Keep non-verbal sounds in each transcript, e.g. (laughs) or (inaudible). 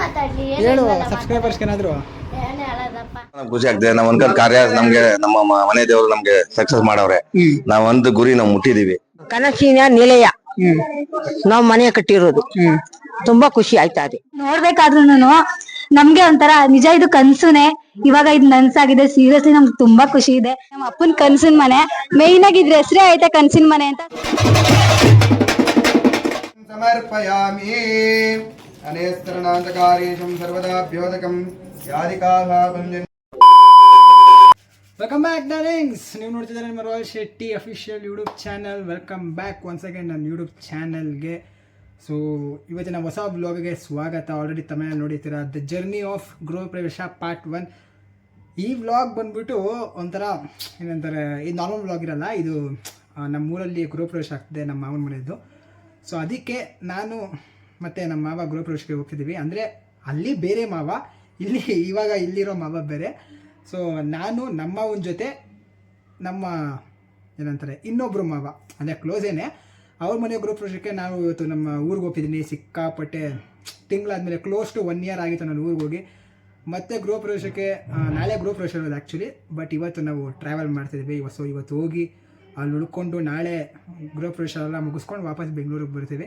ಮಾತಾಡ್ಲಿ ಹೇಳು ಸಬ್ಸ್ಕ್ರೈಬರ್ಸ್ ಏನಾದ್ರು? ಏನ್ ಹೇಳೋದಪ್ಪ. ನಮ್ಗ್ ಖುಷಿ ಆಗ್ತದೆ ನಾವ್ ಒಂದ್ ಕಾರ್ಯ ನಮ್ಗೆ ನಮ್ಮ ಮ- ಮನೆ ದೇವರು ನಮ್ಗೆ ಸಕ್ಸಸ್ ಮಾಡವ್ರೆ. ನಾವ್ ಒಂದು ಗುರಿ ನಾವ್ ಮುಟ್ಟಿದೀವಿ. ಕನಸಿನ ನಿಲಯ ನಾವ್ ಮನೆ ಕಟ್ಟಿರೋದು. ತುಂಬಾ ಖುಷಿ ಆಯ್ತಾ ಇದೆ ನೋಡ್ಬೇಕಾದ್ರೂನು ನಮ್ಗೆ ಒಂಥರ ನಿಜ ಇದು ಕನ್ಸುನೆ. ಇವಾಗ ಇದು ನನ್ಸಾಗಿದೆ ಸೀರಿಯಸ್ಲಿ ನಮ್ಗೆ ತುಂಬಾ ಖುಷಿ ಇದೆ. ನಮ್ಮ ಅಪ್ಪನ್ ಕನ್ಸಿನ ಮನೆ ಮೇಯ್ನ್ ಆಗಿ ಇದ್ರ ಹೆಸರೇ ಐತೆ ಕನ್ಸಿನ ಮನೆ ಅಂತ. ಸಮರ್ಪಯಾಮಿ. ಸರ್ವದಾಭ್ಯೋದಕಂ ವೆಲ್ಕಮ್ ಬ್ಯಾಕ್ ಡಾರ್ಲಿಂಗ್ಸ್ ನೀವು ನೋಡ್ತಿದ್ದಾರೆ ನಿಮ್ಮ Royal Shetty official YouTube channel welcome back once again ನನ್ನ ಯೂಟ್ಯೂಬ್ ಚಾನಲ್ಗೆ ಸೊ ಇವತ್ತಿನ ಹೊಸ ಬ್ಲಾಗ್ಗೆ ಸ್ವಾಗತ. ಆಲ್ರೆಡಿ ತಮಿಳಲ್ಲಿ ನೋಡಿರ್ತೀರ the journey of Griha Pravesh part one ಈ ವ್ಲಾಗ್ ಬಂದ್ಬಿಟ್ಟು ಒಂಥರ ಏನಂತಾರೆ ಈ ನಾರ್ಮಲ್ ವ್ಲಾಗ್ ಇರಲ್ಲ ಇದು ಆ, ನಮ್ಮ ಊರಲ್ಲಿ ಗೃಹ ಪ್ರವೇಶ ಆಗ್ತಿದೆ ನಮ್ಮ ಮಾವನ ಮನೆಯದು ಸೊ ಅದಕ್ಕೆ ನಾನು ಮತ್ತು ನಮ್ಮ ಮಾವ ಗೃಹ ಪ್ರವೇಶಕ್ಕೆ ಹೋಗ್ತಿದ್ದೀವಿ. ಅಂದರೆ ಅಲ್ಲಿ ಬೇರೆ ಮಾವ, ಇಲ್ಲಿ ಇವಾಗ ಇಲ್ಲಿರೋ ಮಾವ ಬೇರೆ. ಸೊ ನಾನು ನಮ್ಮ ಅವನ ಜೊತೆ ನಮ್ಮ ಏನಂತಾರೆ ಇನ್ನೊಬ್ಬರು ಮಾವ, ಅಂದರೆ ಕ್ಲೋಸೇನೆ ಅವ್ರ ಮನೆ ಗೃಹ ಪ್ರವೇಶಕ್ಕೆ ನಾವು ಇವತ್ತು ನಮ್ಮ ಊರಿಗೆ ಹೋಗ್ತಿದ್ದೀನಿ ಸಿಕ್ಕಾಪಟ್ಟೆ ತಿಂಗಳಾದಮೇಲೆ ಕ್ಲೋಸ್ ಟು ಒನ್ ಇಯರ್ ಆಗಿತ್ತು ನಾನು ಊರಿಗೆ ಹೋಗಿ. ಮತ್ತೆ ಗೃಹ ಪ್ರವೇಶಕ್ಕೆ ನಾಳೆ ಗೃಹ ಪ್ರವೇಶ ಇರೋದು ಆ್ಯಕ್ಚುಲಿ ಬಟ್ ಇವತ್ತು ನಾವು ಟ್ರಾವೆಲ್ ಮಾಡ್ತಿದ್ವಿ. ಇವತ್ತು ಸೊ ಇವತ್ತು ಹೋಗಿ ಅಲ್ಲಿ ಉಳ್ಕೊಂಡು ನಾಳೆ ಗೃಹ ಪ್ರವೇಶ ಎಲ್ಲ ಮುಗಿಸ್ಕೊಂಡು ವಾಪಸ್ ಬೆಂಗಳೂರಿಗೆ ಬರ್ತೀವಿ.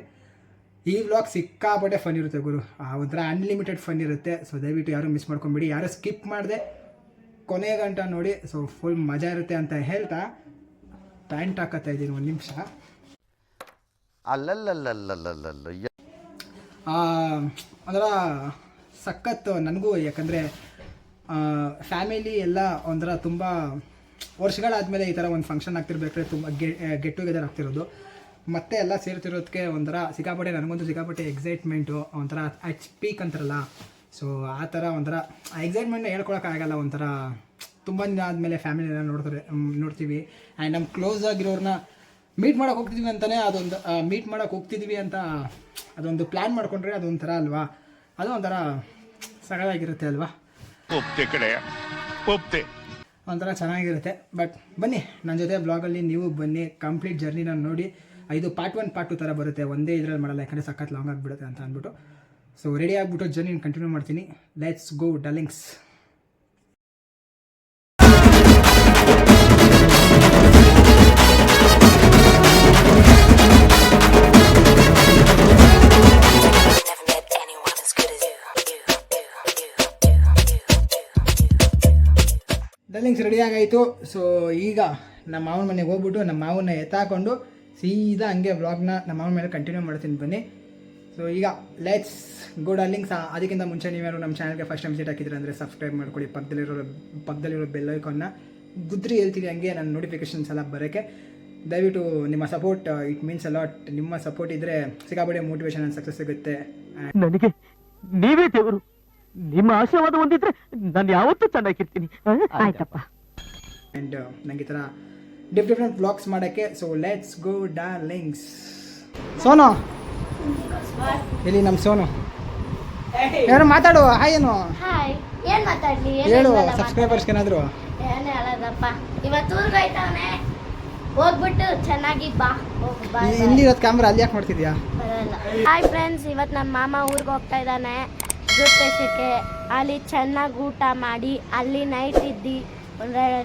ಈ ವ್ಲಾಗ್ ಸಿಕ್ಕಾಪಟ್ಟೆ ಫನ್ ಇರುತ್ತೆ ಗುರು. ಆ ಒಂಥರ ಅನ್ಲಿಮಿಟೆಡ್ ಫನ್ ಇರುತ್ತೆ. ಸೊ ದಯವಿಟ್ಟು ಯಾರು ಮಿಸ್ ಮಾಡ್ಕೊಂಬಿಡಿ ಯಾರು ಸ್ಕಿಪ್ ಮಾಡಿದೆ ಕೊನೆ ಗಂಟ ನೋಡಿ. ಸೊ ಫುಲ್ ಮಜಾ ಇರುತ್ತೆ ಅಂತ ಹೇಳ್ತಾ ಪ್ಯಾಂಟ್ ಹಾಕತ್ತಾ ಇದ್ದೀನಿ ಒಂದು ನಿಮಿಷ. ಅಲ್ಲಲ್ಲಲ್ಲಲ್ಲಲ್ಲಲ್ಲ ಅದರ ಸಖತ್ತು ನನಗೂ ಯಾಕಂದರೆ ಫ್ಯಾಮಿಲಿ ಎಲ್ಲ ಒಂಥರ ತುಂಬ ವರ್ಷಗಳಾದಮೇಲೆ ಈ ಥರ ಒಂದು ಫಂಕ್ಷನ್ ಆಗ್ತಿರ್ಬೇಕಾದ್ರೆ ತುಂಬ ಗೆಟ್ ಟುಗೆದರ್ ಆಗ್ತಿರೋದು. ಮತ್ತೆ ಎಲ್ಲ ಸೇರ್ತಿರೋದಕ್ಕೆ ಒಂಥರ ಸಿಕ್ಕಾಪಟ್ಟೆ ನನಗಂತೂ ಸಿಕ್ಕಾಪಟ್ಟೆ ಎಕ್ಸೈಟ್ಮೆಂಟು ಒಂಥರ ಅಚ್ ಪೀಕ್ ಅಂತಾರಲ್ಲ. ಸೊ ಆ ಥರ ಒಂಥರ ಆ ಎಕ್ಸೈಟ್ಮೆಂಟ್ನ ಹೇಳ್ಕೊಳಕ್ಕಾಗಲ್ಲ ಒಂಥರ ತುಂಬ ದಿನ ಆದಮೇಲೆ ಫ್ಯಾಮಿಲಿ ಎಲ್ಲ ನೋಡ್ತಾರೆ ನೋಡ್ತೀವಿ. ಆ್ಯಂಡ್ ನಮ್ಮ ಕ್ಲೋಸ್ ಆಗಿರೋರನ್ನ ಮೀಟ್ ಮಾಡೋಕೆ ಹೋಗ್ತಿದ್ವಿ ಅಂತಲೇ ಅದೊಂದು ಮೀಟ್ ಮಾಡೋಕೆ ಹೋಗ್ತಿದ್ವಿ ಅಂತ ಅದೊಂದು ಪ್ಲ್ಯಾನ್ ಮಾಡ್ಕೊಂಡ್ರೆ ಅದೊಂಥರ ಅಲ್ವಾ? ಅದು ಒಂಥರ ಸಗದಾಗಿರುತ್ತೆ ಅಲ್ವಾ? ಒಪ್ತೆ ಕಡೆ ಒಪ್ತೆ. ಒಂಥರ ಚೆನ್ನಾಗಿರುತ್ತೆ. ಬಟ್ ಬನ್ನಿ ನನ್ನ ಜೊತೆ ಬ್ಲಾಗಲ್ಲಿ ನೀವು ಬನ್ನಿ ಕಂಪ್ಲೀಟ್ ಜರ್ನಿನ ನೋಡಿ. ಇದು ಪಾರ್ಟ್ ಒನ್ ಪಾರ್ಟ್ ಟು ಥರ ಬರುತ್ತೆ. ಒಂದೇ ಇದರಲ್ಲಿ ಮಾಡಲ್ಲ, ಯಾಕಂದರೆ ಸಖತ್ ಲಾಂಗ್ ಆಗಿಬಿಡುತ್ತೆ ಅಂತ ಅಂದ್ಬಿಟ್ಟು. ಸೊ ರೆಡಿ ಆಗಿಬಿಟ್ಟು ಜರ್ನಿ ಕಂಟಿನ್ಯೂ ಮಾಡ್ತೀನಿ. Let's go darlings darlings ready ಆಗಾಯಿತು. So ಈಗ ನಮ್ಮ ಮಾವನ ಮನೆಗೆ ಹೋಗ್ಬಿಟ್ಟು ನಮ್ಮ ಮಾವನ್ನ ಎತ್ತಾಕೊಂಡು ಸೀದಾ ಹಂಗೆ ವ್ಲಾಗ್ನ ನಮ್ಮ ಮಾವನ ಮೇಲೆ ಕಂಟಿನ್ಯೂ ಮಾಡ್ತೀನಿ ಬನ್ನಿ. ಸೊ ಈಗ ಲೆಟ್ಸ್ ಗೋ ಡಾರ್ಲಿಂಗ್ಸ್ ಅದಕ್ಕಿಂತ ಮುಂಚೆ ನೀವೇನು ನಮ್ಮ ಚಾನಲ್ಗೆ ಫಸ್ಟ್ ಟೈಮ್ ವಿಸಿಟ್ ಹಾಕಿದ್ರೆ ಅಂದರೆ ಸಬ್ಸ್ಕ್ರೈಬ್ ಮಾಡ್ಕೊಳ್ಳಿ. ಪಕ್ಕದಲ್ಲಿರೋ ಪಕ್ಕದಲ್ಲಿರೋ ಬೆಲ್ ಐಕಾನ್ನ ಗುದ್ರಿ ಹೇಳ್ತೀವಿ ಹಂಗೆ ನನ್ನ ನೋಟಿಫಿಕೇಶನ್ಸ್ ಎಲ್ಲ ಬರೋಕ್ಕೆ. ದಯವಿಟ್ಟು ನಿಮ್ಮ support it means a lot ನಿಮ್ಮ ಸಪೋರ್ಟ್ ಇದ್ರೆ ಸಿಕ್ಕಾಪಟ್ಟೆ ಮೋಟಿವೇಶನ್ ಆ್ಯಂಡ್ ಸಕ್ಸಸ್ ಸಿಗುತ್ತೆ. ನನಗೆ ನೀವೇ ದೇವರು. ನಿಮ್ಮ ಆಶೀರ್ವಾದ ಹೊಂದಿದ್ರೆ ನಾನು ಯಾವತ್ತೂ ಚೆನ್ನಾಗಿರ್ತೀನಿ. ಆಯ್ತಪ್ಪ. ಆ್ಯಂಡ್ ನನಗೆ ಈ ಥರ ಡಿಫ್ರೆಂಟ್ ಡಿಫ್ರೆಂಟ್ ವ್ಲಾಗ್ಸ್ ಮಾಡೋಕ್ಕೆ. ಸೊ ಲೆಟ್ಸ್ ಗೋ ಲಿಂಕ್ಸ್ ಸೋನು. ಇಲ್ಲಿ ನಮ್ಮ ಸೋನು? ಯಾರು ಮಾತಾಡು? ಹಾಯ್ ಏನು ಹಾಯ್ ಏನ್ ಮಾತಾಡ್ಲಿ? ಏನ್ ಹೇಳು ಸಬ್ಸ್ಕ್ರೈಬರ್ಸ್ ಏನಾದರೂ ಏನಾದ್ರು? ಮಾತಾಡ್- ಏನ್ ಇವತ್ತು ಊರ್ಗ್ ಹೋಯ್ತವ್ನೆ. ಹೋಗ್ಬಿಟ್ಟು ಚೆನ್ನಾಗಿ ಬಾ. ಹೋಗ್ ಬಾ ಇಲ್ಲಿ ಇರೋದು ಕ್ಯಾಮ್ರಾ ಅಲ್ಲಿ ಯಾಕೆ ಮಾಡ್ತಿದ್ಯಾ ಹಾಯ್ ಫ್ರೆಂಡ್ಸ್ ಇವತ್ತು ನಮ್ಮ ಮಾಮ ಊರಿಗೆ ಹೋಗ್ತಾ ಇದ್ದಾನೆ. ದೇಶಕ್ಕೆ ಅಲ್ಲಿ ಚೆನ್ನಾಗಿ ಊಟ ಮಾಡಿ. ಅಲ್ಲಿ ನೈಟ್ ಇದ್ದಿ.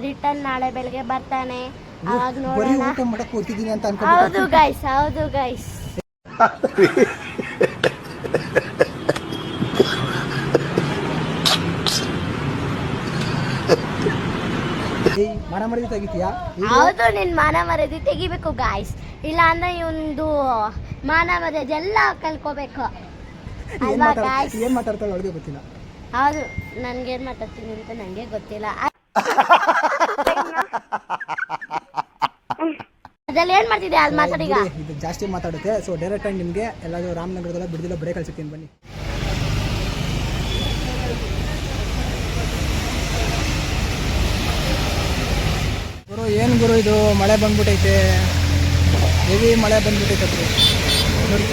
ರಿಟರ್ನ್ ನಾಳೆ ಬೆಳಿಗ್ಗೆ ಬರ್ತಾನೆ. ಅವಾಗ ಬರೀ ನೋಡೋಣ. ಊಟ ಮಾಡಕ್ ಹೋಗ್ತಿದ್ದೀನಿ ಅಂತ ಹೌದು ಅನ್ಕೊಂಡು ಗೈಸ್ ಹೌದು ಗೈಸ್ ಮನ ಮರದಿ ತೆಗಿತೀಯಾ? ಹೌದು ನಿನ್ ಮಾನ ಮರ್ಯಾದೆ ತೆಗಿಬೇಕು ಗಾಯ್ಸ್ ಇಲ್ಲ ಅಂದ್ರೆ ಇವಂದು ಮಾನ ಮರ್ಯಾದೆ ಎಲ್ಲ ಕಲ್ಕೋಬೇಕು ಏನ್ ಅಲ್ವಾ ಮಾತಾಡ್ ಗಾಯ್ಸ್ ಏನ್ ಮಾತಾಡ್ತಾಳೆ ಅವ್ಳಿಗೆ ಗೊತ್ತಿಲ್ಲ. ಹೌದು ನನ್ಗೇನ್ ಮಾತಾಡ್ತೀನಿ ಅಂತ ನಂಗೆ ಗೊತ್ತಿಲ್ಲ. (laughs) ಮಾಡ್ತಿದ್ದೆ ಅಲ್ಲಿ ಮಾತಾಡೀಗ ಇದು ಜಾಸ್ತಿ ಮಾತಾಡುತ್ತೆ. ಸೊ ಡೈರೆಕ್ಟ್ ಆಗಿ ನಿಮಗೆ ಎಲ್ಲಾದರೂ ರಾಮನಗರದಲ್ಲ ಬಿಡದಿಲ್ಲ ಬ್ರೇಕ್ ಕಳ್ಸಿರ್ತೀನಿ ಬನ್ನಿ. ಗುರು ಏನು ಗುರು ಇದು? ಮಳೆ ಬಂದ್ಬಿಟ್ಟೈತೆ ಹೆವಿ ಮಳೆ ಬಂದ್ಬಿಟ್ಟೈತೆ ಗುರು. ನೋಡಿ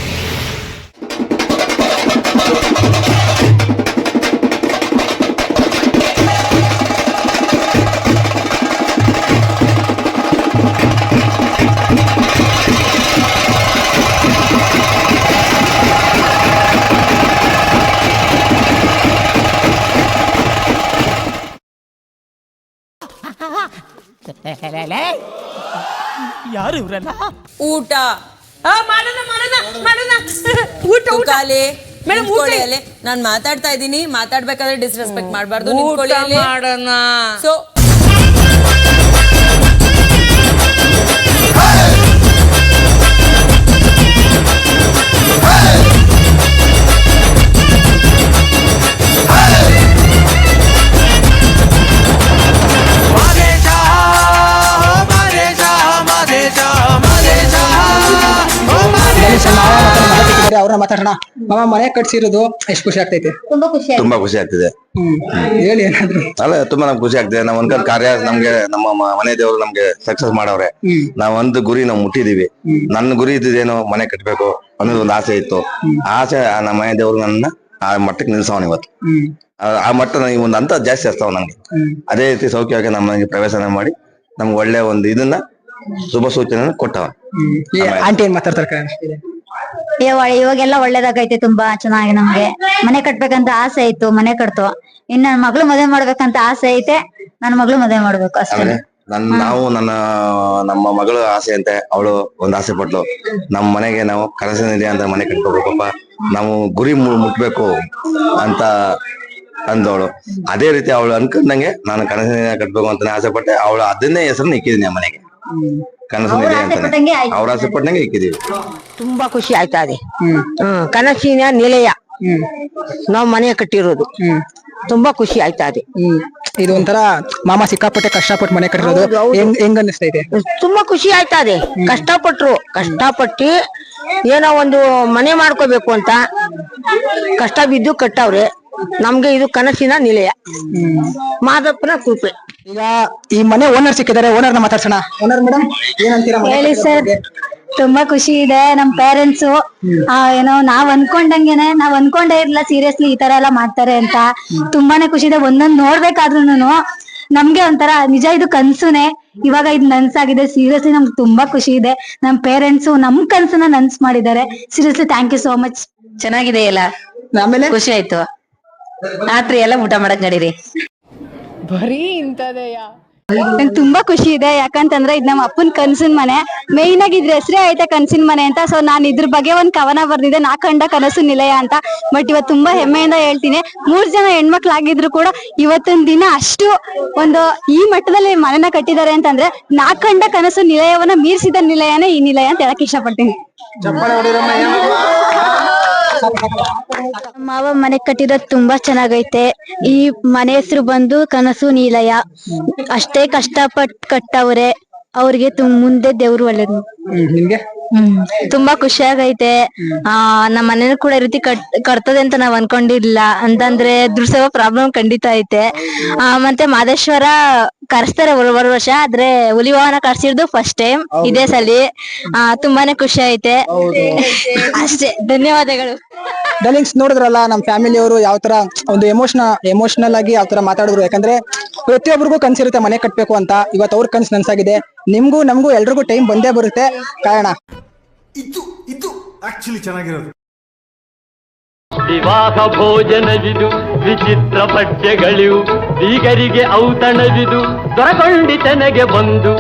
ಯಾರು ಇವ್ರಲ್ಲ? ಊಟ. ಮಾಡೋಣ ಮಾಡೋಣ ಮಾಡೋಣ. ಊಟ ಊಟ. ಕಾಲಿ ಮೇಡಮ್ ಊಟ ಅಲ್ಲಿ. ನಾನು ಮಾತಾಡ್ತಾ ಇದ್ದೀನಿ. ಮಾತಾಡ್ಬೇಕಾದ್ರೆ ಡಿಸ್ರೆಸ್ಪೆಕ್ಟ್ ಮಾಡಬಾರ್ದು. ಊಟ ಮಾಡೋಣ. ಸೊ ಅವ್ರನ್ನ ಮಾತಾಡೋಣ. ಮಾಮ ಮನೆ ಕಟ್ಸಿರೋದು ಎಷ್ಟು ಖುಷಿ ಆಗ್ತೈತೆ? ತುಂಬಾ ಖುಷಿ ಆಯ್ತು. ತುಂಬಾ ಖುಷಿ ಆಗ್ತಿದೆ. ಹ್ಮ್. ಹೇಳಿ ಏನಾದ್ರು. ಅಲ್ಲ ತುಂಬಾ ನಮ್ಗೆ ಖುಷಿ ಆಗ್ತಿದೆ. ನಾವ್ ಒಂದ್ ಕಾರ್ಯ ನಮ್ಗೆ ನಮ್ಮ ಮ- ಮನೆ ದೇವರು ನಮ್ಗೆ ಸಕ್ಸಸ್ ಮಾಡವ್ರೆ. ನಾವ್ ಒಂದು ಗುರಿ ನಾವು ಮುಟ್ಟಿದೀವಿ. ನನ್ನ ಗುರಿ ಇದ್ದಿದ್ದೇನು ಮನೆ ಕಟ್ಬೇಕು ಅನ್ನೋದು ಒಂದು ಆಸೆ ಇತ್ತು. ಆ ಆಸೆ ಆ ನಮ್ಮ ಮನೆ ದೇವ್ರು ನನ್ನ ಆ ಮಟ್ಟಕ್ಕೆ ನಿಲ್ಸವನ್ ಇವತ್ತು. ಹ್ಮ್. ಆ- ಆ ಮಟ್ಟ ನನಗೆ ಒಂದು ಅಂತ ಜಾಸ್ತಿ ಆಗ್ತಾವ ನಂಗೆ. ಹ್ಮ್. ಅದೇ ರೀತಿ ಸೌಖ್ಯವಾಗಿ ನಮ್ಮ ಮನೆಗೆ ಪ್ರವೇಶನ ಮಾಡಿ ನಮ್ಗೆ ಒಳ್ಳೆ ಒಂದು ಇದನ್ನ ಶುಭ ಸೂಚನೆ ಕೊಟ್ಟವ ಹ್ಮ್. ಈ ಆಂಟಿ ಏನ್ ಮಾತಾಡ್ತಾರೆ ಕಣೆ? ಇವ- ಇವಾಗೆಲ್ಲ ಒಳ್ಳೇದಾಗೈತೆ ತುಂಬಾ ಚೆನ್ನಾಗಿ ನಮ್ಗೆ. ಮನೆ ಕಟ್ಬೇಕಂತ ಆಸೆ ಇತ್ತು ಮನೆ ಕಟ್ತು. ಇನ್ ನನ್ ಮಗಳು ಮದುವೆ ಮಾಡ್ಬೇಕಂತ ಆಸೆ ಐತೆ ನನ್ ಮಗಳು ಮದುವೆ ಮಾಡ್ಬೇಕು ಅಷ್ಟೇ. ಆಮೇಲೆ ನನ್ ನಾವು ನನ್ನ ನಮ್ಮ ಮಗಳು ಆಸೆ ಅಂತೆ ಅವಳು ಒಂದ್ ಆಸೆ ಪಟ್ಲು. ನಮ್ಮ ಮನೆಗೆ ನಾವು ಕನಸಿನಿದೆ ಅಂತ ಮನೆ ಕಟ್ಕೋಬೇಕಪ್ಪ ನಾವು ಗುರಿ ಮು- ಮುಟ್ಬೇಕು ಅಂತ ಅಂದವಳು. ಅದೇ ರೀತಿ ಅವಳು ಅನ್ಕೊಂಡಂಗೆ ನಾನು ಕನಸಿನ ಕಟ್ಬೇಕು ಅಂತಾನೆ ಆಸೆ ಪಟ್ಟೆ ಅವಳು ಅದನ್ನೇ ಹೆಸರನ್ನ ಇಕ್ಕಿದೀನಿ ಆ ಮನೆಗೆ. ಅಂತಾನೆ. ಆಯ್ತು. ಅವ್ರ ಆಸೆ ಪಟ್ಟಂಗೆ ಇಕ್ಕಿದೀವಿ. ತುಂಬಾ ಖುಷಿ ಆಯ್ತಾ ಅದೇ ಹ್ಮ್. ಕನಸಿನ ನಿಲಯ. ನಾವು ಮನೆ ಕಟ್ಟಿರೋದು. ಹ್ಮ್. ತುಂಬಾ ಖುಷಿ ಆಯ್ತಾ ಅದೇ ಹ್ಮ್. ಇದು ಒಂಥರ ಮಾಮ ಸಿಕ್ಕಾಪಟ್ಟೆ ಕಷ್ಟಪಟ್ಟು ಮನೆ ಕಟ್ಟಿರೋದು. ಹೆಂಗ್ ಹೆಂಗ್ ಇದೆ? ತುಂಬಾ ಖುಷಿ ಆಯ್ತಾ ಅದೇ ಕಷ್ಟಪಟ್ರು. ಕಷ್ಟಪಟ್ಟು ಏನೋ ಒಂದು ಮನೆ ಮಾಡ್ಕೋಬೇಕು ಅಂತ. ಕಷ್ಟ ಬಿದ್ದು ಕಟ್ಟವ್ರೆ. ನಮ್ಗೆ ಇದು ಕನಸಿನ ನಿಲಯ. ಮಾದಪ್ಪನ ಕೃಪೆ. ಈಗ ಈ ಮನೆ ಓನರ್ ಸಿಕ್ಕಿದ್ದಾರೆ ಓನರ್ನ ಮಾತಾಡ್ಸೋಣ. ಓನರ್ ಮೇಡಮ್ ಏನಂತೀರಾ ಮನೆ ಹೇಳಿ ಸರ್ ಬಗ್ಗೆ? ತುಂಬಾ ಖುಷಿ ಇದೆ ನಮ್ ಪೇರೆಂಟ್ಸ್ ಏನೋ ನಾವ್ ಅನ್ಕೊಂಡಂಗೆನೆ ನಾವ್ ಅನ್ಕೊಂಡೇ ಇರ್ಲಿಲ್ಲ ಸೀರಿಯಸ್ಲಿ ಈ ತರ ಎಲ್ಲ ಮಾಡ್ತಾರೆ ಅಂತ. ತುಂಬಾನೇ ಖುಷಿ ಇದೆ ಒಂದೊಂದ್ ನೋಡ್ಬೇಕಾದ್ರೂನು ನಮ್ಗೆ ಒಂಥರ ನಿಜ ಇದು ಕನ್ಸುನೆ. ಇವಾಗ ಇದು ನನ್ಸಾಗಿದೆ ಸೀರಿಯಸ್ಲಿ ನಮ್ಗೆ ತುಂಬಾ ಖುಷಿ ಇದೆ. ನಮ್ ಪೇರೆಂಟ್ಸ್ ನಮ್ ಕನ್ಸನ್ನ ನನ್ಸ್ ಮಾಡಿದ್ದಾರೆ. Seriously thank you so much ಚೆನ್ನಾಗಿದೆ ಎಲ್ಲ ಆಮೇಲೆ? ಖುಷಿ ಆಯ್ತು. ರಾತ್ರಿ ಎಲ್ಲ ಊಟ ಮಾಡಕ್ ನಡೀರಿ. ನಂಗೆ ತುಂಬಾ ಖುಷಿ ಇದೆ ಯಾಕಂತಂದ್ರೆ ಇದ್ ನಮ್ಮ ಅಪ್ಪನ್ ಕನ್ಸಿನ ಮನೆ. ಮೇಯ್ನ್ ಆಗಿ ಇದ್ರ ಹೆಸರೇ ಐತೆ ಕನ್ಸಿನ ಮನೆ ಅಂತ. ಸೊ ನಾನ್ ಇದ್ರ ಬಗ್ಗೆ ಒಂದ್ ಕವನ ಬರ್ದಿದೆ ನಾ ಕಂಡ ಕನಸು ನಿಲಯ ಅಂತ. ಬಟ್ ಇವತ್ತು ತುಂಬಾ ಹೆಮ್ಮೆಯಿಂದ ಹೇಳ್ತೀನಿ. ಮೂರ್ ಜನ ಹೆಣ್ಮಕ್ಳಾಗಿದ್ರು ಕೂಡ ಇವತ್ತಿನ ದಿನ ಅಷ್ಟು ಒಂದು ಈ ಮಟ್ಟದಲ್ಲಿ ಮನೆನ ಕಟ್ಟಿದ್ದಾರೆ ಅಂತಂದ್ರೆ ನಾ ಕಂಡ ಕನಸು ನಿಲಯವನ್ನ ಮೀರಿಸಿದ ನಿಲಯನೇ ಈ ನಿಲಯ ಅಂತ ಹೇಳಕ್ ಇಷ್ಟಪಡ್ತೀನಿ. ಮಾವ ಮನೆ ಕಟ್ಟಿರೋದ್ ತುಂಬಾ ಚೆನ್ನಾಗೈತೆ. ಈ ಮನೆ ಹೆಸರು ಬಂದು ಕನಸು ನಿಲಯ. ಅಷ್ಟೇ ಕಷ್ಟಪಟ್ ಕಟ್ಟವ್ರೆ. ಅವ್ರಿಗೆ ತುಂ- ಮುಂದೆ ದೇವ್ರು ಒಳ್ಳೇದು. ನಿಮ್ಗೆ? ತುಂಬಾ ಖುಷಿ ಆಗೈತೆ ಆ ನಮ್ಮ ಮನೇನ ಕೂಡ ಈ ರೀತಿ ಕಟ್ ಕಟ್ತದೆ ಅಂತ ನಾವ್ ಅನ್ಕೊಂಡಿರ್ಲಿಲ್ಲ. ಅಂತಂದ್ರೆ ದುರ್ಸವ ಪ್ರಾಬ್ಲಮ್ ಖಂಡಿತ ಐತೆ. ಆ ಮತ್ತೆ ಮಾದೇಶ್ವರ ಕರೆಸ್ತಾರೆ ಬರೋ ವರ್ಷ ಆದ್ರೆ ಹುಲಿ ವಾಹನ ಕರ್ಸಿರೋದು ಫಸ್ಟ್ ಟೈಮ್ ಇದೇ ಸಲಿ. ಆ ತುಂಬಾನೇ ಖುಷಿ ಐತೆ ಅಷ್ಟೇ. ಧನ್ಯವಾದಗಳು. ಡಲಿಂಗ್ಸ್ ನೋಡಿದ್ರಲ್ಲ ನಮ್ಮ ಫ್ಯಾಮಿಲಿ ಅವರು ಯಾವ ತರ ಒಂದು ಎಮೋಷನ ಎಮೋಷನಲ್ ಆಗಿ ಯಾವ ತರ ಮಾತಾಡಿದ್ರು. ಯಾಕಂದ್ರೆ ಪ್ರತಿಯೊಬ್ಬರಿಗೂ ಕನ್ಸಿರುತ್ತೆ ಮನೆ ಕಟ್ಬೇಕು ಅಂತ. ಇವತ್ತು ಅವ್ರ ಕನ್ಸು ನನ್ಸಾಗಿದೆ. ನಿಮ್ಗೂ ನಮಗೂ ಎಲ್ರಿಗೂ ಟೈಮ್ ಬಂದೇ ಬರುತ್ತೆ. ಕಾರಣ? ಇದು ಇದು ಆಕ್ಚುಲಿ ಚೆನ್ನಾಗಿರೋದು. ವಿವಾಹ ಭೋಜನವಿದು ವಿಚಿತ್ರ ಪಠ್ಯಗಳಿವು ಬೀಗರಿಗೆ ಔತಣವಿದು ದೊರಕೊಂಡಿತನೆಗೆ ಬಂದು.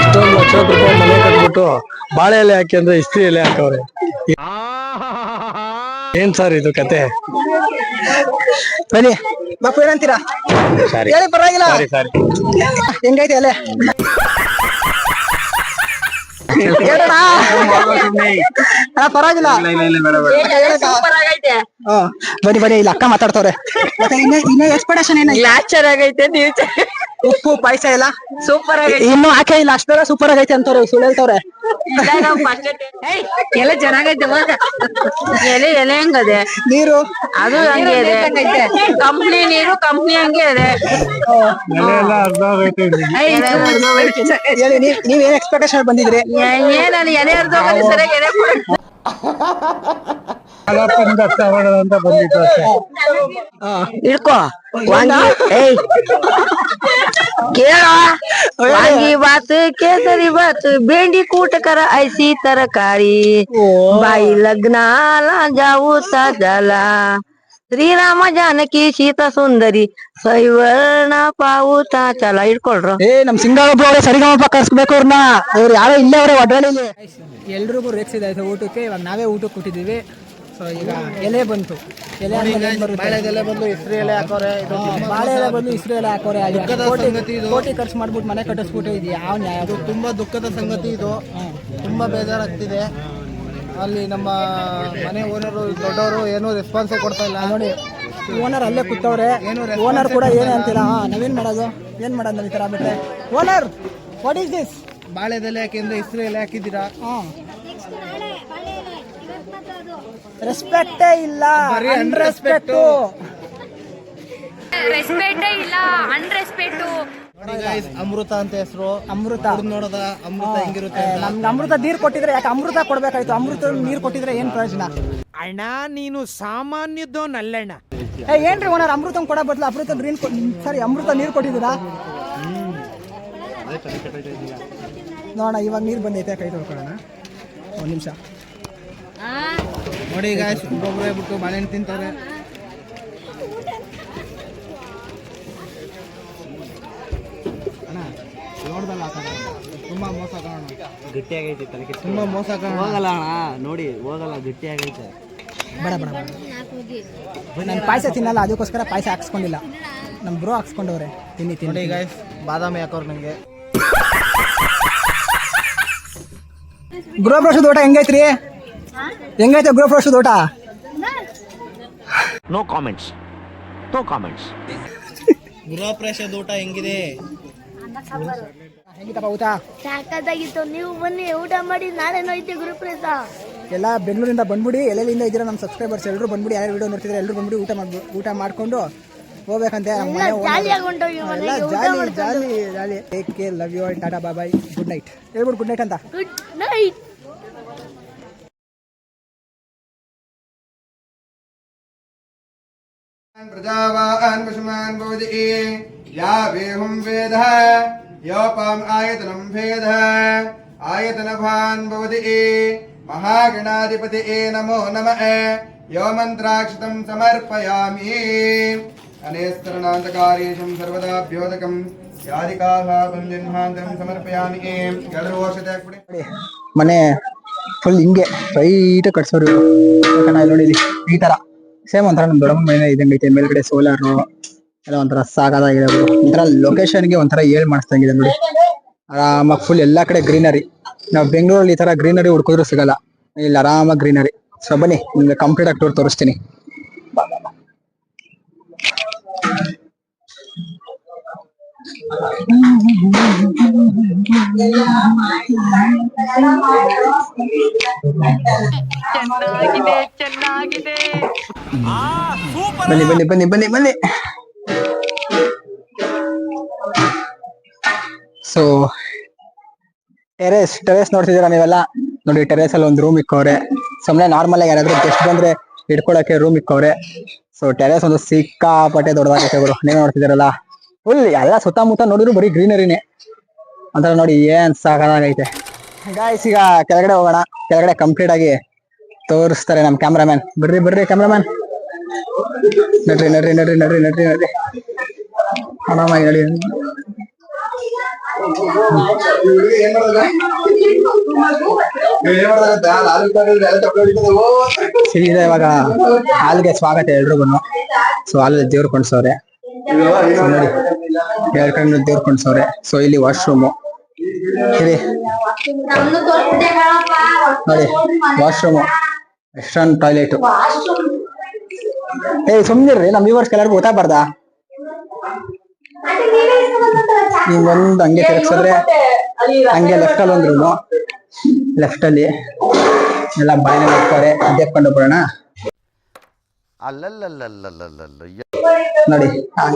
ಇಷ್ಟೊಂದು ಲಕ್ಷ ರೂಪಾಯಿ ಮನೆ ಕಟ್ಬಿಟ್ಟು ಬಾಳೆ ಎಲೆ ಹಾಕಿ ಅಂದ್ರೆ ಇಸ್ತ್ರಿ ಎಲೆ ಹಾಕವ್ರೆ. ಏನ್ ಸರ್ ಇದು ಕತೆ? ಬನ್ನಿ. ಬಾಪು ಏನಂತೀರಾ? ಹೇಳಿ ಪರವಾಗಿಲ್ಲ. ಹೆಂಗೈತೆ ಅಲ್ಲೇ ಹೇಳೋಣ. ಅಣ್ಣ, ಪರವಾಗಿಲ್ಲ. ಬನ್ನಿ ಬನ್ನಿ ಇಲ್ಲಿ ಅಕ್ಕ ಮಾತಾಡ್ತವ್ರೆ. ಮತ್ತೆ ಇನ್ನೇ ಇನ್ನ ಎಕ್ಸ್ಪೆಕ್ಟೇಷನ್ ಏನ ಆಗೈತೆ ನೀವು ಉಪ್ಪು ಪಾಯಸ ಎಲ್ಲ? ಸೂಪರ್ ಇನ್ನು ಹಾಕೇ ಇಲ್ಲ ಅಷ್ಟೆಲ್ಲ ಸೂಪರ್ ಆಗೈತೆ ಅಂತವ್ರೆ ಸುಳ್ಳು ಹೇಳ್ತವ್ರೆ. ಎಲ್ಲ ಚೆನ್ನಾಗೈತೆ ಎಲೆ ಎಲೆ ಹೆಂಗದೆ? ನೀರು? ಅದು ಹಂಗೆ ಇದೆ. ಕಂಪ್ನಿ ನೀರು ಕಂಪ್ನಿ ಹಂಗೆ ಇದೆ. ಆಗೈತೆ. ಹೇಳಿ ನೀವ್ ಏನ್ ಎಕ್ಸ್ಪೆಕ್ಟೇಷನ್ ಬಂದಿದ್ರಿ ನಾನು ಎಲೆ ಅರ್ಧ ಸರಿಯಾಗಿ ಎಲೆ ಕೊಡು. ಹಾಲಪ್ಪನ ತಗೊಳ್ಳೋಣ ಅಂತ ಬಂದಿತ್ತು ಅಷ್ಟೇ ಇಡ್ಕೋ ವಾಂಗಿ ಏಯ್ ಕೇಳೋ ವಾಂಗಿ ಬಾತ್ ಕೇಸರಿ ಬಾತ್ ಬೇಂಡಿ ಕೂಟಕರ ಐಸಿ ತರಕಾರಿ ಬಾಯಿ ಲಗ್ನ ಜಾವು ಸಜಲ ಶ್ರೀರಾಮ ಜಾನಕಿ ಶೀತ ಸುಂದರಿ ಸೈವರ್ಣ ಪಾವುತ ಚಲ ಇಟ್ಕೊಳ್ರು ಏ ನಮ್ ಸಿಂಗಾಳೊಬ್ರು ಅವರೇ ಸರಿಗಮಪ ಕರ್ಸ್ಬೇಕು ಅವ್ರನ್ನ. ಅವ್ರು ಯಾರೋ ಇಲ್ಲೇ ಅವರೇ ಒಡ್ಡಾಣಿಲಿ ಎಲ್ರಿಗೂ ರೇಕ್ಸಿದಾಯ್ತು ಊಟಕ್ಕೆ ಇವಾಗ ನಾವೇ ಊಟಕ್ಕೆ ಕೊಟ್ಟಿದ್ದೀವಿ ಸೊ ಈಗ ಎಲೆ ಬಂತು. ಎಲೆ ಆದ್ಮೇಲೆ ಏನ್ ಬರುತ್ತೆ? ಬಾಳೆದೆಲೆ ಬಂದು ಇಸ್ತ್ರಿ ಎಲೆ ಹಾಕೋರೆ. ಇದು ಬಾಳೆ ಎಲೆ ಬಂದು ಇಸ್ರು ಎಲೆ ಹಾಕೋರೆ. ಅಲ್ಲಿ ಕೋಟಿ ಕೋಟಿ ಖರ್ಚು ಮಾಡ್ಬಿಟ್ಟು ಮನೆ ಕಟ್ಟಿಸ್ಬಿಟ್ಟು ಇದು ಯಾವ ನ್ಯಾಯ? ತುಂಬಾ ದುಃಖದ ಸಂಗತಿ ಇದು. ತುಂಬಾ ಬೇಜಾರಾಗ್ತಿದೆ. ಅಲ್ಲಿ ನಮ್ಮ ಮನೆ ಓನರು ದೊಡ್ಡವರು ಏನೂ ರೆಸ್ಪಾನ್ಸ್ ಕೊಡ್ತಾ ಇಲ್ಲ. ನೋಡಿ ಓನರ್ ಅಲ್ಲೇ ಕೂತವ್ರೆ. ಓನರ್ ಕೂಡ ಏನೇ ಅಂತಿಲ್ಲ ಹಾ ನಾವೇನ್ ಮಾಡೋದು? ಏನ್ ಮಾಡೋದು ಈ ತರ ಬಿಟ್ಟೆ ಓನರ್ ವಾಟ್ ಈಸ್ ದಿಸ್ ಬಾಳೆದೆಲೆ ಹಾಕಿಂದ್ರೆ ಹೆಸರು ಎಲ್ಲ ಹಾಕಿದ್ದೀರಾ? ರೆಸ್ಪೆಕ್ಟೇ ಇಲ್ಲ. ಅನ್ರೆಸ್ಪೆಕ್ಟು ರೆಸ್ಪೆಕ್ಟೇ ಇಲ್ಲ guys, ಅಮೃತ ಅಂತ ಹೆಸರು. ಅಮೃತ. ನೋಡೋದ ಅಮೃತ ಹೆಂಗಿರುತ್ತೆ ನಮ್ಗೆ ಅಮೃತ ನೀರು ಕೊಟ್ಟಿದ್ರೆ ಯಾಕೆ ಅಮೃತ ಕೊಡ್ಬೇಕಾಯ್ತು? ಅಮೃತ ನೀರು ಕೊಟ್ಟಿದ್ರೆ ಏನ್ ಪ್ರಯೋಜನ? ಅಣ್ಣ ನೀನು ಸಾಮಾನ್ಯದೋನಲ್ಲಣ್ಣ ಏ ಏನ್ರಿ ಓನರ್ ಅಮೃತ ಕೊಡೋ ಬದಲು ಅಮೃತ ಗ್ರೀನ್ ಸರಿ ಅಮೃತ ನೀರು ಕೊಟ್ಟಿದ್ದೀರಾ? ನೋಡೋಣ ಇವಾಗ ನೀರು ಬಂದೈತೆ ಕೈ ತೊಳ್ಕೊಳ್ಳೋಣ. ಒಂದ್ ನಿಮಿಷ. ನೋಡಿ ಗಾಯ್ಸ್ ಒಬ್ಬೊಬ್ರು ಬಿಟ್ಟು ಬಾಳೆಹಣ್ಣು ತಿಂತಾರೆ ಅಣ್ಣ ನೋಡ್ದಲ್ಲ ಆ ಕಡೆ. ತುಂಬಾ ಮೋಸ ಕಾಣೋಣ ಗಟ್ಟಿಯಾಗೈತೆ ತಲೆಗೆ ತುಂಬಾ ಮೋಸ ಹೋಗಲ್ಲ ಅಣ್ಣ ನೋಡಿ ಹೋಗಲ್ಲ ಗಟ್ಟಿಯಾಗೈತೆ. ಬೇಡ ಬೇಡ ಬೇಡ. ನಾನು ಪಾಯಸ ತಿನ್ನಲ್ಲ ಅದಕ್ಕೋಸ್ಕರ ಪಾಯಸ ಹಾಕ್ಸ್ಕೊಂಡಿಲ್ಲ. ನಮ್ಮ ಬ್ರೋ ಹಾಕ್ಸ್ಕೊಂಡವ್ರೆ. ತಿನ್ನಿ ನೋಡಿ ತಿನ್ನಿ. ಗಾಯ್ಸ್ ಬಾದಾಮಿ ಹಾಕೋರು ನಂಗೆ. ಗೃಹ ಪ್ರವೇಶದ ಊಟ ಹೆಂಗೈತ್ರಿ? ಹೆಂಗೈತೆ ಗೃಹ ಪ್ರವೇಶದ ಊಟ? ನೋ ಕಾಮೆಂಟ್ಸ್ ನೋ ಕಾಮೆಂಟ್ಸ್ ಗೃಹ ಪ್ರವೇಶದ ಊಟ ಹೆಂಗಿದೆ? ಹೆಂಗಿತ್ತಪ್ಪ ಊಟ ಸಾಕಾಗಿತ್ತು ನೀವು ಬನ್ನಿ ಊಟ ಮಾಡಿ ನಾಳೆ ನೋಯ್ತಿ ಗುರುಪ್ರೇಸ ಎಲ್ಲ ಬೆಂಗಳೂರಿಂದ ಬಂದ್ಬಿಡಿ ಎಲ್ಲೆಲ್ಲಿಂದ ಇದ್ದೀರಾ ನಮ್ಮ ಸಬ್ಸ್ಕ್ರೈಬರ್ಸ್ ಎಲ್ಲರೂ ಬಂದ್ಬಿಡಿ ಯಾರು ವಿಡಿಯೋ ನೋಡ್ತಿದ್ರೆ ಎಲ್ಲರೂ ಬಂದ್ಬಿಡಿ ಊಟ ಮಾಡ್ಬಿ ಊಟ ಮಾಡ್ಕೊಂಡು ಹೋಗ್ಬೇಕಂತೆ ನಮ್ಮ ಮನೆ owner- ಜಾಲಿಯಾಗಿ ಹೊಂಟೋಗಿ ಎಲ್ಲ ಮನೆಗೆ ಊಟ ಜಾಲಿ ಮಾಡ್ಕೊಂಡು jolly jolly take care love you all Tata bye good night ಹೇಳ್ಬಿಡು ಗುಡ್ ನೈಟ್ ಅಂತ ಗುಡ್ ನೈಟ್ प्रजावान् पशुमान् भवति या वेहं वेदः योपाम् आयतनं भेदः आयतनभान् भवति महागणाधिपति नमो नमः यो मन्त्राक्षतं समर्पयामि अनेस्तरणान्तकारेशं सर्वदाभ्योदकं यादिकाभावं जन्मान्तरं समर्पयामि ಎಲ್ಲರೂ ಔಷಧಿ ಹಾಕ್ಬಿಡಿ ನೋಡಿ ಮನೆ ಫುಲ್ ಹಿಂಗೆ ಸ್ಟ್ರೈಟ್ ಕಟ್ಸೋರು ಯಾಕಂದ್ರೆ ಇಲ್ಲಿ ನೋಡಿ ಇಲ್ಲಿ ಈ ತರ ಸೇಮ್ ಒಂಥರ ನಮ್ ದೊಡ್ಡಮ್ಮನ ಮನೆ ಇದಂಗೆ ಐತೆ ಮೇಲ್ಗಡೆ ಸೋಲಾರು ಎಲ್ಲ ಒಂಥರ ಸಾಗದಾಗಿದೆ ಗುರು. ಒಂಥರ ಲೊಕೇಶನ್ಗೆ ಒಂಥರ ಏಳ್ ಮಾಡಿಸ್ದಂಗಿದೆ ನೋಡಿ ಆರಾಮಾಗಿ ಫುಲ್ ಎಲ್ಲಾ ಕಡೆ ಗ್ರೀನರಿ ನಾವು ಬೆಂಗಳೂರಲ್ಲಿ ಈ ತರ ಗ್ರೀನರಿ ಹುಡ್ಕಿದ್ರು ಸಿಗಲ್ಲ. ಇಲ್ಲಿ ಆರಾಮಾಗಿ ಗ್ರೀನರಿ ಸೊ ಬನ್ನಿ ನಿಮ್ಗೆ ಕಂಪ್ಲೀಟ್ ಆಗಿ ಟೂರ್ ತೋರಿಸ್ತೀನಿ. ಬನ್ನಿ ಬನ್ನಿ ಬನ್ನಿ ಬನ್ನಿ ಬನ್ನಿ. ಸೊ ಟೆರೇಸ್ ಟೆರೇಸ್ ನೋಡ್ತಿದ್ದೀರಾ ನೀವೆಲ್ಲ? ನೋಡಿ ಟೆರೇಸ್ ಅಲ್ಲಿ ಒಂದು ರೂಮ್ ಇಕ್ಕವ್ರೆ ಸುಮ್ಮನೆ ನಾರ್ಮಲ್ ಆಗಿ ಯಾರಾದ್ರೂ ಗೆಸ್ಟ್ ಬಂದ್ರೆ ಇಟ್ಕೊಳಕ್ಕೆ ರೂಮ್ ಇಕ್ಕವ್ರೆ ಸೊ ಟೆರೇಸ್ ಒಂದು ಸಿಕ್ಕಾಪಟ್ಟೆ ದೊಡ್ಡದಾಗೈತೆ ಗುರು. ನೀವು ನೋಡ್ತಿದ್ದೀರಲ್ಲ? ಫುಲ್ ಎಲ್ಲ ಸುತ್ತಮುತ್ತ ನೋಡಿದ್ರು ಬರೀ ಗ್ರೀನರಿನೇ ಅಂತ ನೋಡಿ ಏನ್ ಸಾಕಾಗೈತೆ ಗಾಯ್ಸ್ ಈಗ ಕೆಳಗಡೆ ಹೋಗೋಣ. ಕೆಳಗಡೆ ಕಂಪ್ಲೀಟ್ ಆಗಿ ತೋರಿಸ್ತಾರೆ ನಮ್ ಕ್ಯಾಮ್ರಾಮ್ಯಾನ್ ಬರ್ರಿ ಬರ್ರಿ ಕ್ಯಾಮ್ರಾಮ್ಯಾನ್ ನಡ್ರಿ ನಡ್ರಿ ನಡ್ರಿ ನಡ್ರಿ ನಡ್ರಿ ನಡ್ರಿ. ಆರಾಮಾಗಿ ನಡಿ. ಇವಾಗ ಹಾಲ್ಗೆ ಸ್ವಾಗತ ಎಲ್ರಿಗೂ ಸೊ ಹಾಲ್ ದೇವ್ರು ಕೊಂಡ್ಸವ್ರೆ ನೋಡಿ, ಎರಡ್ ಕಡೆ ದೇವ್ರು ಕೊಂಡ್ಸವ್ರೆ ಸೊ ಇಲ್ಲಿ ವಾಶ್ರೂಮು ನೋಡಿ ವಾಶ್ರೂಮು ಎಷ್ಟೊಂದು ಟಾಯ್ಲೆಟ್ ಏ ಸುಮ್ನಿರ್ರಿ ನಮ್ ವ್ಯೂವರ್ಸ್ ಎಲ್ಲರಿಗೂ ಗೊತ್ತಾಗ್ಬಾರ್ದಾ? ಹಿಂಗೊಂದು ಹಂಗೆ ತಿರ್ಗ್ಸಿದ್ರೆ ಹಂಗೆ ಲೆಫ್ಟ್ ಅಲ್ಲಿ ಒಂದ್ರು ಲೆಫ್ಟ್ ಅಲ್ಲಿ. ಎಲ್ಲ ಬಾಯಿನ ಮಾಡ್ತಾರೆ ಅದೇಕೊಂಡು ಬರೋಣ ನೋಡಿ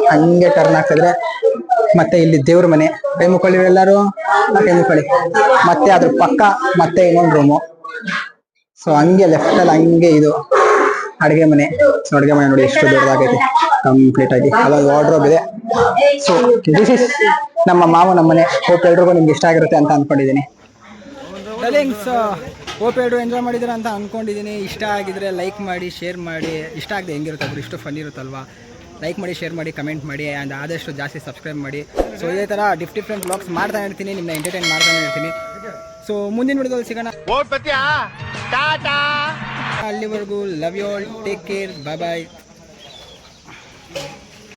ಹಂಗ್- ಟರ್ನ್ ಹಾಕಿದ್ರೆ ಮತ್ತೆ ಇಲ್ಲಿ ದೇವ್ರ ಮನೆ ಕೈ ಮುಕ್ಕೊಳ್ಳಿ ಎಲ್ಲಾರು ಕೈ ಮತ್ತೆ ಅದ್ರ ಪಕ್ಕ ಮತ್ತೆ ಇನ್ನೊಂದು ರೂಮು ಸೊ ಹಂಗೆ ಲೆಫ್ಟ್ ಅಲ್ಲಿ ಹಂಗೆ ಇದು. ಅಡುಗೆ ಮನೆ. ಸೊ ಅಡುಗೆ ಮನೆ ನೋಡಿ ಎಷ್ಟು ದೊಡ್ಡದಾಗೈತೆ. ಕಂಪ್ಲೀಟ್ ಆಗಿ. ಅಲ್ಲೊಂದು ವಾರ್ಡ್ರೋಬ್ ಇದೆ. ಸೊ ದಿಸ್ ಇಸ್ ನಮ್ಮ ಮಾವ ನಮ್ಮ ಮನೆ. ಹೋಪ್ ಎಲ್ರಿಗೂ ನಿಮ್ಗೆ ಇಷ್ಟ ಆಗಿರುತ್ತೆ ಅಂತ ಅನ್ಕೊಂಡಿದ್ದೀನಿ ಡಲಿಂಗ್ಸ್ ಹೋಪ್ ಎಲ್ಲರೂ ಎಂಜಾಯ್ ಮಾಡಿದ್ರೆ ಅಂತ ಅನ್ಕೊಂಡಿದ್ದೀನಿ ಇಷ್ಟ ಆಗಿದ್ರೆ ಲೈಕ್ ಮಾಡಿ ಶೇರ್ ಮಾಡಿ. ಇಷ್ಟ ಆಗದೆ ಹೆಂಗಿರುತ್ತೆ ಅದ್ರ ಇಷ್ಟು ಫನ್ ಇರುತ್ತಲ್ವಾ? ಲೈಕ್ ಮಾಡಿ ಶೇರ್ ಮಾಡಿ ಕಮೆಂಟ್ ಮಾಡಿ ಆ್ಯಂಡ್ ಆದಷ್ಟು ಜಾಸ್ತಿ ಸಬ್ಸ್ಕ್ರೈಬ್ ಮಾಡಿ. ಸೊ ಇದೇ ಥರ ಡಿಫ್ ಡಿಫ್ರೆಂಟ್ ಬ್ಲಾಗ್ಸ್ ಮಾಡ್ತಾ ಇರ್ತೀನಿ. ನಿಮ್ಮನ್ನ ಎಂಟರ್ಟೈನ್ ಮಾಡ್ತಾನೆ ಇರ್ತೀನಿ. ಸೊ ಮುಂದಿನ ವಿಡಿಯೋದಲ್ಲಿ ಸಿಗೋಣ. ಅಲ್ಲಿವರೆಗೂ love you all take care bye bye